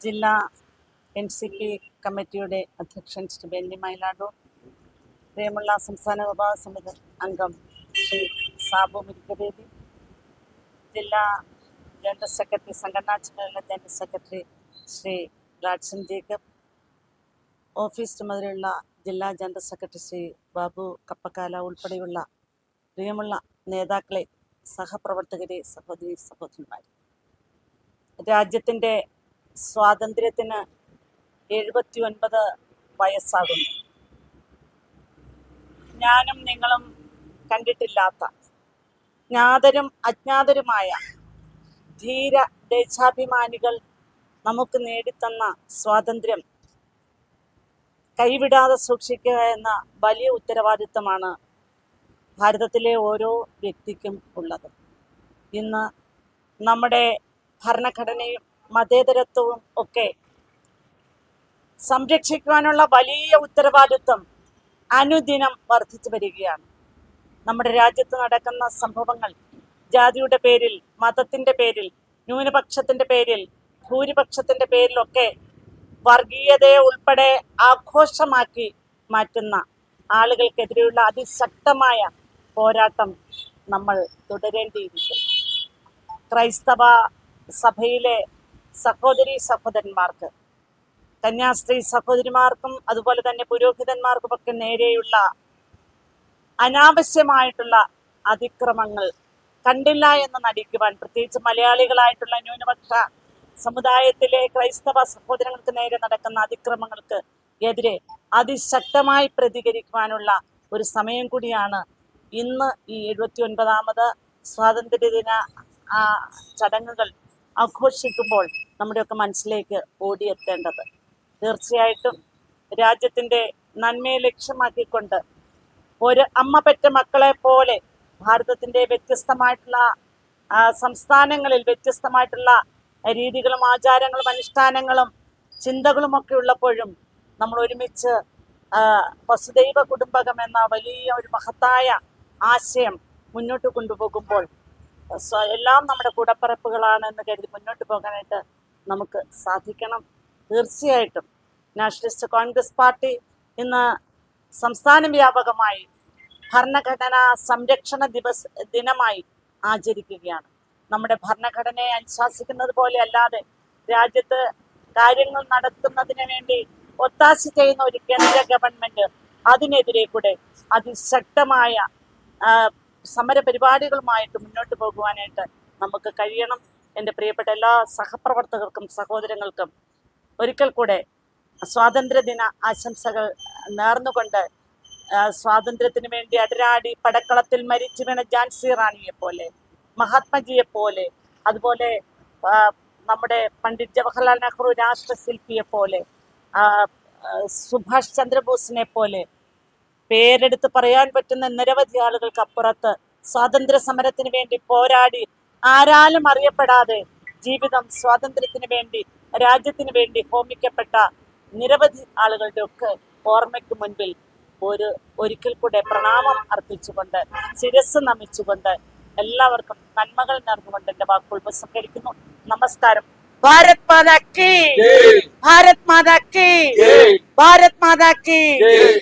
ജില്ലാ N C P കമ്മിറ്റിയുടെ അധ്യക്ഷൻ ശ്രീ ബെന്നി മൈലാഡു പ്രിയമുള്ള സംസ്ഥാന വിഭാഗ സമിതി അംഗം ശ്രീ സാബു മുരിക്കവേദി ജില്ലാ ജനറൽ സെക്രട്ടറി സംഘടനാ ചുമതല general secretary Shri Rajan Jacob office ചുമതലയുള്ള ജില്ലാ ജനറൽ സെക്രട്ടറി ശ്രീ ബാബു കപ്പക്കാല ഉൾപ്പെടെയുള്ള പ്രിയമുള്ള നേതാക്കളെ സഹപ്രവർത്തകരെ സഹോദരി സഹോദരന്മാരെ. രാജ്യത്തിന്റെ സ്വാതന്ത്ര്യത്തിന് എഴുപത്തി ഒൻപത് വയസ്സാകുന്നു. ഞാനും നിങ്ങളും കണ്ടിട്ടില്ലാത്ത ജ്ഞാതരും അജ്ഞാതരുമായ ധീര ദേശാഭിമാനികൾ നമുക്ക് നേടിത്തന്ന സ്വാതന്ത്ര്യം കൈവിടാതെ സൂക്ഷിക്കുക എന്ന വലിയ ഉത്തരവാദിത്തമാണ് ഭാരതത്തിലെ ഓരോ വ്യക്തിക്കും ഉള്ളത്. ഇന്ന് നമ്മുടെ ഭരണഘടനയും മതേതരത്വവും ഒക്കെ സംരക്ഷിക്കുവാനുള്ള വലിയ ഉത്തരവാദിത്വം അനുദിനം വർദ്ധിച്ചു വരികയാണ്. നമ്മുടെ രാജ്യത്ത് നടക്കുന്ന സംഭവങ്ങൾ ജാതിയുടെ പേരിൽ മതത്തിന്റെ പേരിൽ ന്യൂനപക്ഷത്തിന്റെ പേരിൽ ഭൂരിപക്ഷത്തിന്റെ പേരിലൊക്കെ വർഗീയതയെ ഉൾപ്പെടെ ആഘോഷമാക്കി മാറ്റുന്ന ആളുകൾക്കെതിരെയുള്ള അതിശക്തമായ പോരാട്ടം നമ്മൾ തുടരേണ്ടിയിരിക്കുന്നു. ക്രൈസ്തവ സഭയിലെ സഹോദരി സഹോദരന്മാർക്ക് കന്യാസ്ത്രീ സഹോദരിമാർക്കും അതുപോലെ തന്നെ പുരോഹിതന്മാർക്കുമൊക്കെ നേരെയുള്ള അനാവശ്യമായിട്ടുള്ള അതിക്രമങ്ങൾ കണ്ടില്ല എന്ന് നടിക്കുവാൻ പ്രത്യേകിച്ച് മലയാളികളായിട്ടുള്ള ന്യൂനപക്ഷ സമുദായത്തിലെ ക്രൈസ്തവ സഹോദരങ്ങൾക്ക് നേരെ നടക്കുന്ന അതിക്രമങ്ങൾക്ക് എതിരെ അതിശക്തമായി പ്രതികരിക്കുവാനുള്ള ഒരു സമയം കൂടിയാണ് ഇന്ന് ഈ എഴുപത്തി ഒൻപതാമത് സ്വാതന്ത്ര്യദിന ചടങ്ങുകൾ. ആഘോഷിക്കുമ്പോൾ നമ്മുടെയൊക്കെ മനസ്സിലേക്ക് ഓടിയെത്തേണ്ടത്. തീർച്ചയായിട്ടും രാജ്യത്തിന്റെ നന്മയെ ലക്ഷ്യമാക്കിക്കൊണ്ട് ഒരു അമ്മ പെറ്റ മക്കളെ പോലെ ഭാരതത്തിന്റെ വ്യത്യസ്തമായിട്ടുള്ള സംസ്ഥാനങ്ങളിൽ വ്യത്യസ്തമായിട്ടുള്ള രീതികളും ആചാരങ്ങളും അനുഷ്ഠാനങ്ങളും ചിന്തകളും ഒക്കെ ഉള്ളപ്പോഴും നമ്മൾ ഒരുമിച്ച് വസുദൈവ കുടുംബകം എന്ന വലിയ ഒരു മഹത്തായ ആശയം മുന്നോട്ട് കൊണ്ടുപോകുമ്പോൾ എല്ലാം നമ്മുടെ കൂടപ്പറപ്പുകളാണ് എന്ന് കരുതി മുന്നോട്ട് പോകാനായിട്ട് നമുക്ക് സാധിക്കണം. തീർച്ചയായിട്ടും നാഷണലിസ്റ്റ് കോൺഗ്രസ് പാർട്ടി ഇന്ന് സംസ്ഥാന വ്യാപകമായി ഭരണഘടനാ സംരക്ഷണ ദിവസ ദിനമായി ആചരിക്കുകയാണ്. നമ്മുടെ ഭരണഘടനയെ അനുശാസിക്കുന്നത് പോലെ അല്ലാതെ രാജ്യത്ത് കാര്യങ്ങൾ നടത്തുന്നതിന് വേണ്ടി ഒത്താശ ചെയ്യുന്ന ഒരു കേന്ദ്ര ഗവൺമെന്റ് അതിനെതിരെ കൂടെ അതിശക്തമായ ആ, സമര പരിപാടികളുമായിട്ട് മുന്നോട്ട് പോകുവാനായിട്ട് നമുക്ക് കഴിയണം. എന്റെ പ്രിയപ്പെട്ട എല്ലാ സഹപ്രവർത്തകർക്കും സഹോദരങ്ങൾക്കും ഒരിക്കൽ കൂടെ സ്വാതന്ത്ര്യദിന ആശംസകൾ നേർന്നുകൊണ്ട് സ്വാതന്ത്ര്യത്തിന് വേണ്ടി അടരാടി പടക്കളത്തിൽ മരിച്ചു വീണ ജാൻസി റാണിയെ പോലെ മഹാത്മജിയെ പോലെ അതുപോലെ നമ്മുടെ പണ്ഡിറ്റ് ജവഹർലാൽ നെഹ്റു രാഷ്ട്രശില്പിയെ പോലെ സുഭാഷ് ചന്ദ്രബോസിനെ പോലെ പേരെടുത്ത് പറയാൻ പറ്റുന്ന നിരവധി ആളുകൾക്ക് അപ്പുറത്ത് സ്വാതന്ത്ര്യ സമരത്തിന് വേണ്ടി പോരാടി ആരാലും അറിയപ്പെടാതെ ജീവിതം സ്വാതന്ത്ര്യത്തിന് വേണ്ടി രാജ്യത്തിന് വേണ്ടി ഹോമിക്കപ്പെട്ട നിരവധി ആളുകളുടെ ഒക്കെ ഓർമ്മയ്ക്ക് മുൻപിൽ ഒരു ഒരിക്കൽ കൂടെ പ്രണാമം അർപ്പിച്ചുകൊണ്ട് ശിരസ് നമിച്ചുകൊണ്ട് എല്ലാവർക്കും നന്മകൾ നേർന്നുകൊണ്ട് എന്റെ വാക്കുകൾ ഉപസംഹരിക്കുന്നു. നമസ്കാരം. ഭാരത് മാതാ കി. ജയ്. ഭാരത് മാതാ കി. ജയ്. ഭാരത് മാതാ കി. ജയ്.